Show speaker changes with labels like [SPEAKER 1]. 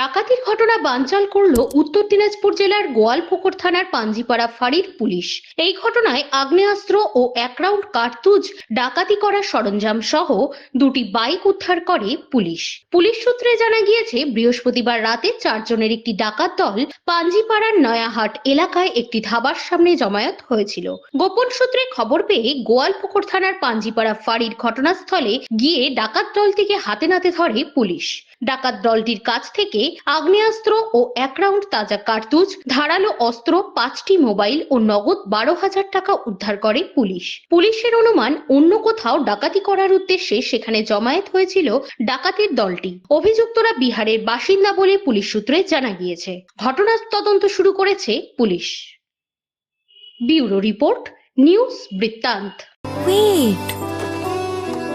[SPEAKER 1] ডাকাতির ঘটনা বানচাল করল উত্তর দিনাজপুর জেলার গোয়ালপুকুর থানার পাঞ্জিপাড়া ফাঁড়ির পুলিশ। এই ঘটনায় আগ্নেয়াস্ত্র ও এক রাউন্ড কার্তুজ ডাকাতি করার সরঞ্জাম সহ দুটি বাইক উদ্ধার করে পুলিশ। পুলিশ সূত্রে জানা গিয়েছে, বৃহস্পতিবার রাতে চারজনের একটি ডাকাত দল পাঞ্জিপাড়ার নয়াহাট এলাকায় একটি ধাবার সামনে জমায়েত হয়েছিল। গোপন সূত্রে খবর পেয়ে গোয়ালপুকুর থানার পাঞ্জিপাড়া ফাঁড়ির ঘটনাস্থলে গিয়ে ডাকাত দলটিকে হাতে নাতে ধরে পুলিশ। ডাকাত দলটির কাছ থেকে আগ্নেয়াস্ত্র ও এক রাউন্ড তাজা কার্তুজ, ধারালো অস্ত্র, পাঁচটি মোবাইল ও নগদ বারো হাজার টাকা উদ্ধার করে পুলিশ। পুলিশের অনুমান, অন্য কোথাও ডাকাতি করার উদ্দেশ্যে সেখানে জমায়েত হয়েছিল ডাকাতির দলটি। অভিযুক্তরা বিহারের বাসিন্দা বলে পুলিশ সূত্রে জানা গিয়েছে। ঘটনার তদন্ত শুরু করেছে police. Bureau report, news Brittanto.